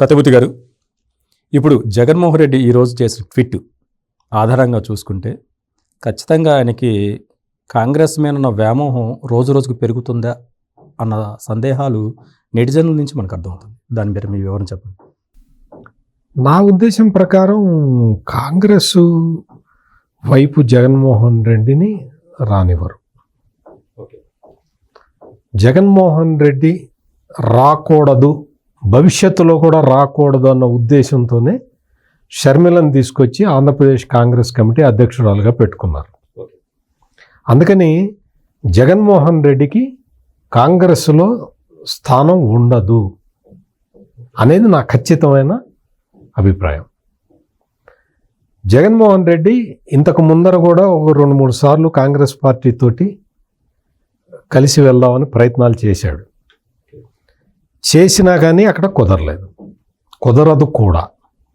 సత్యభూతి గారు ఇప్పుడు జగన్మోహన్ రెడ్డి ఈరోజు చేసిన ట్వీట్ ఆధారంగా చూసుకుంటే ఖచ్చితంగా ఆయనకి కాంగ్రెస్ మీద ఉన్న వ్యామోహం రోజు రోజుకు పెరుగుతుందా అన్న సందేహాలు నెటిజన్ల నుంచి మనకు అర్థమవుతుంది. దాని మీద మీ వివరణ చెప్పండి. నా ఉద్దేశం ప్రకారం కాంగ్రెస్ వైపు జగన్మోహన్ రెడ్డిని రానివ్వరు. జగన్మోహన్ రెడ్డి రాకూడదు భవిష్యత్తులో కూడా రాకూడదు అన్న ఉద్దేశంతోనే షర్మిలను తీసుకొచ్చి ఆంధ్రప్రదేశ్ కాంగ్రెస్ కమిటీ అధ్యక్షురాలుగా పెట్టుకున్నారు. అందుకని జగన్మోహన్ రెడ్డికి కాంగ్రెస్లో స్థానం ఉండదు అనేది నా ఖచ్చితమైన అభిప్రాయం. జగన్మోహన్ రెడ్డి ఇంతకు ముందర కూడా ఒక రెండు మూడు సార్లు కాంగ్రెస్ పార్టీతోటి కలిసి వెళ్దామని ప్రయత్నాలు చేశాడు. చేసినా కానీ అక్కడ కుదరలేదు. కుదరదు కూడా.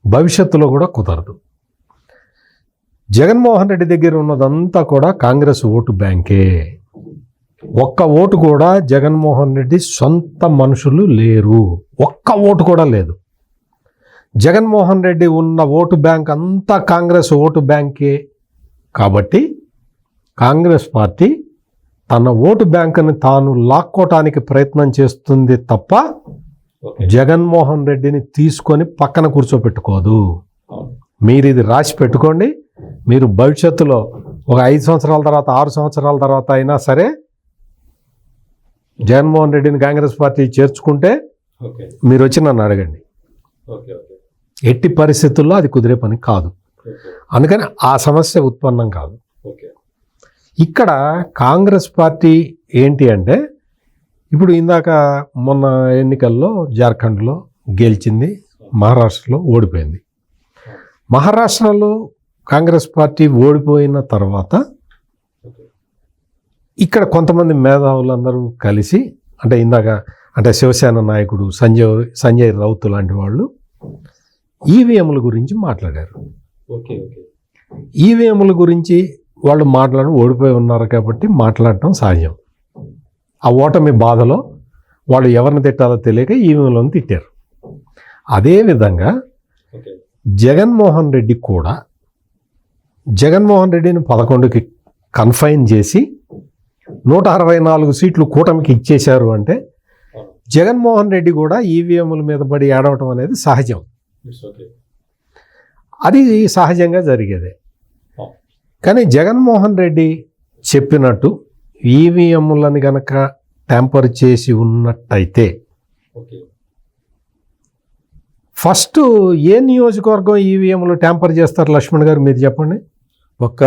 భవిష్యత్తులో కూడా కుదరదు. జగన్మోహన్ రెడ్డి దగ్గర ఉన్నదంతా కూడా కాంగ్రెస్ ఓటు బ్యాంకే. ఒక్క ఓటు కూడా జగన్మోహన్ రెడ్డి సొంత మనుషులు లేరు. ఒక్క ఓటు కూడా లేదు. జగన్మోహన్ రెడ్డి ఉన్న ఓటు బ్యాంక్ అంతా కాంగ్రెస్ ఓటు బ్యాంకే. కాబట్టి కాంగ్రెస్ పార్టీ తన ఓటు బ్యాంకుని తాను లాక్కోటానికి ప్రయత్నం చేస్తుంది తప్ప జగన్మోహన్ రెడ్డిని తీసుకొని పక్కన కూర్చోపెట్టుకోదు. మీరు ఇది రాసి పెట్టుకోండి. మీరు భవిష్యత్తులో ఒక ఐదు సంవత్సరాల తర్వాత ఆరు సంవత్సరాల తర్వాత అయినా సరే జగన్మోహన్ రెడ్డిని కాంగ్రెస్ పార్టీ చేర్చుకుంటే మీరు వచ్చి నన్ను అడగండి. ఎట్టి పరిస్థితుల్లో అది కుదిరే పని కాదు. అందుకని ఆ సమస్య ఉత్పన్నం కాదు. ఇక్కడ కాంగ్రెస్ పార్టీ ఏంటి అంటే ఇప్పుడు ఇందాక మొన్న ఎన్నికల్లో జార్ఖండ్లో గెలిచింది మహారాష్ట్రలో ఓడిపోయింది. మహారాష్ట్రలో కాంగ్రెస్ పార్టీ ఓడిపోయిన తర్వాత ఇక్కడ కొంతమంది మేధావులందరూ కలిసి అంటే ఇందాక అంటే శివసేన నాయకుడు సంజయ్ సంజయ్ రౌత్ లాంటి వాళ్ళు ఈవీఎంల గురించి మాట్లాడారు. ఈవీఎంల గురించి వాళ్ళు మాట్లాడి ఓడిపోయి ఉన్నారు కాబట్టి మాట్లాడటం సహజం. ఆ ఓటమి బాధలో వాళ్ళు ఎవరిని తిట్టాలో తెలియక ఈవీఎంలను తిట్టారు. అదేవిధంగా జగన్మోహన్ రెడ్డి కూడా జగన్మోహన్ రెడ్డిని పదకొండుకి కన్ఫైన్ చేసి నూట అరవై నాలుగు సీట్లు కూటమికి ఇచ్చేశారు అంటే జగన్మోహన్ రెడ్డి కూడా ఈవీఎంల మీద పడి ఏడవటం అనేది సహజం. అది సహజంగా జరిగేదే. కానీ జగన్మోహన్ రెడ్డి చెప్పినట్టు ఈవీఎంలను గనక ట్యాంపర్ చేసి ఉన్నట్టయితే ఫస్ట్ ఏ నియోజకవర్గం ఈవీఎంలు ట్యాంపర్ చేస్తారు? లక్ష్మణ్ గారు మీరు చెప్పండి. ఒక్క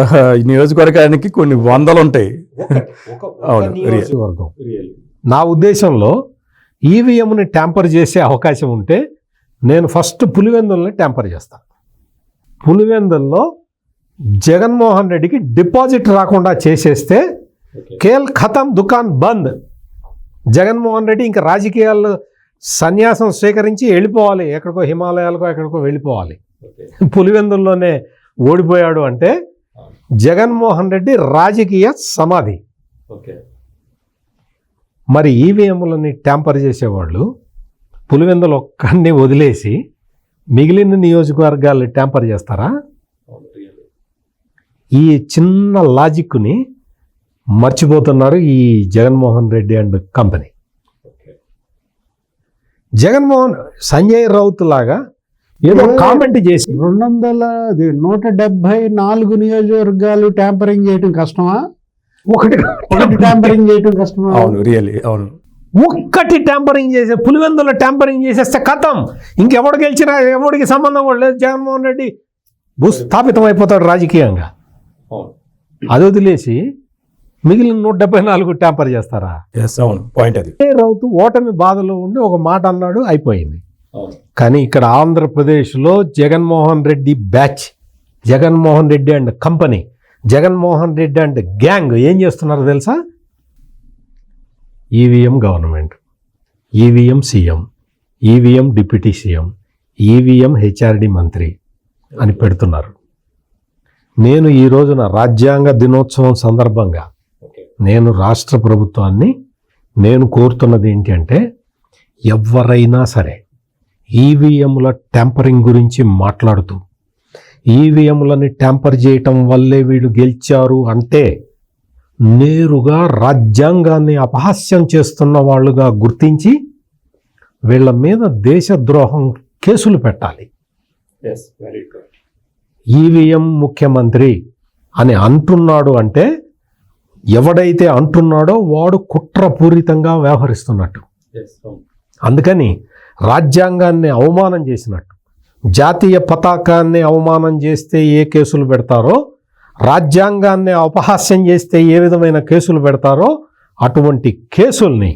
నియోజకవర్గానికి కొన్ని వందలు ఉంటాయి అవును, నియోజకవర్గం. నా ఉద్దేశంలో ఈవీఎంని ట్యాంపర్ చేసే అవకాశం ఉంటే నేను ఫస్ట్ పులివెందుల్ని ట్యాంపర్ చేస్తాను పులివెందుల్లో జగన్మోహన్ రెడ్డికి డిపాజిట్ రాకుండా చేసేస్తే కేల్ ఖతం దుకాన్ బంద్. జగన్మోహన్ రెడ్డి ఇంకా రాజకీయాలు సన్యాసం స్వీకరించి వెళ్ళిపోవాలి. ఎక్కడికో హిమాలయాలకో ఎక్కడికో వెళ్ళిపోవాలి. పులివెందుల్లోనే ఓడిపోయాడు అంటే జగన్మోహన్ రెడ్డి రాజకీయ సమాధి. మరి ఈవీఎంలని ట్యాంపర్ చేసేవాళ్ళు పులివెందులు ఒక్కడిని వదిలేసి మిగిలిన నియోజకవర్గాలు ట్యాంపర్ చేస్తారా? ఈ చిన్న లాజిక్ని మర్చిపోతున్నారు ఈ జగన్మోహన్ రెడ్డి అండ్ కంపెనీ. జగన్మోహన్ సంజయ్ రౌత్ లాగా ఏదో కామెంట్ చేసి రెండు వందల నూట డెబ్బై నాలుగు నియోజకవర్గాలు ట్యాంపరింగ్ చేయటం కష్టమా? ఒకటి ఒకటి ట్యాంపరింగ్ చేయటం కష్టమా? అవును రియల్లీ అవును. ఒక్కటి ట్యాంపరింగ్ చేసే పులివెందులో ట్యాంపరింగ్ చేసేస్తే కథం ఇంకెవడు గెలిచినా ఎవడికి సంబంధం కూడా లేదు జగన్మోహన్ రెడ్డి. భూస్థాపితం అయిపోతాడు రాజకీయంగా అది వదిలేసి మిగిలిన నూట డెబ్బై నాలుగు ట్యాంపర్ చేస్తారా? అవును. పాయింట్ అది. రౌతు ఓటమి బాధలో ఉండి ఒక మాట అన్నాడు అయిపోయింది. కానీ ఇక్కడ ఆంధ్రప్రదేశ్లో Jaganmohan Reddy batch Jaganmohan Reddy and company Jaganmohan Reddy and gang ఏం చేస్తున్నారో తెలుసా? EVM government EVM CM EVM deputy CM EVM HRD మంత్రి అని పెడుతున్నారు. నేను ఈ రోజున రాజ్యాంగ దినోత్సవం సందర్భంగా నేను రాష్ట్ర ప్రభుత్వాన్ని నేను కోరుతున్నది ఏంటి అంటే ఎవరైనా సరే ఈవీఎంల ట్యాంపరింగ్ గురించి మాట్లాడుతూ ఈవీఎంలని ట్యాంపర్ చేయటం వల్లే వీళ్ళు గెలిచారు అంటే నేరుగా రాజ్యాంగాన్ని అపహాస్యం చేస్తున్న వాళ్ళుగా గుర్తించి వీళ్ళ మీద దేశద్రోహం కేసులు పెట్టాలి. ఈవీఎం ముఖ్యమంత్రి అని అంటున్నాడు అంటే ఎవడైతే అంటున్నాడో వాడు కుట్రపూరితంగా వ్యవహరిస్తున్నట్టు. అందుకని రాజ్యాంగాన్ని అవమానం చేసినట్టు జాతీయ పతాకాన్ని అవమానం చేస్తే ఏ కేసులు పెడతారో రాజ్యాంగాన్ని అపహాస్యం చేస్తే ఏ విధమైన కేసులు పెడతారో అటువంటి కేసుల్ని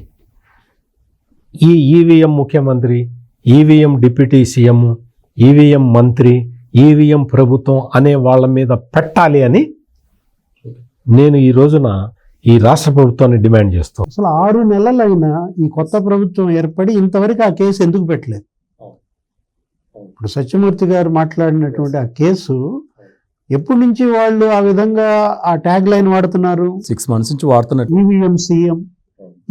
ఈ ఈవీఎం ముఖ్యమంత్రి ఈవీఎం డిప్యూటీ సీఎం ఈవీఎం మంత్రి ఈవీఎం ప్రభుత్వం అనే వాళ్ళ మీద పెట్టాలి అని నేను ఈ రోజున ఈ రాష్ట్ర ప్రభుత్వాన్ని డిమాండ్ చేస్తాను అసలు ఆరు నెలలైనా ఈ కొత్త ప్రభుత్వం ఏర్పడి ఇంతవరకు ఆ కేసు ఎందుకు పెట్టలేదు? ఇప్పుడు సత్యమూర్తి గారు మాట్లాడినటువంటి ఆ కేసు ఎప్పటి నుంచి వాళ్ళు ఆ విధంగా ఆ ట్యాగ్ లైన్ వాడుతున్నారు? సిక్స్ మంత్స్ నుంచి వాడుతున్నట్టు. EVM CM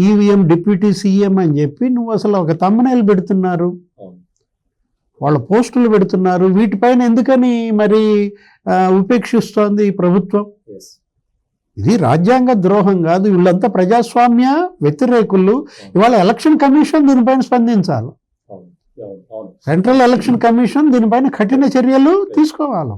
EVM deputy CM అని చెప్పి నువ్వు అసలు ఒక తమ్మనేలు పెడుతున్నారు. వాళ్ళ పోస్టులు పెడుతున్నారు. వీటిపైన ఎందుకని మరి ఉపేక్షిస్తోంది ఈ ప్రభుత్వం? ఇది రాజ్యాంగ ద్రోహం కాదు. వీళ్ళంతా ప్రజాస్వామ్య వ్యతిరేకులు. ఇవాళ ఎలక్షన్ కమిషన్ దీనిపైన స్పందించాలి. సెంట్రల్ ఎలక్షన్ కమిషన్ దీనిపైన కఠిన చర్యలు తీసుకోవాలి.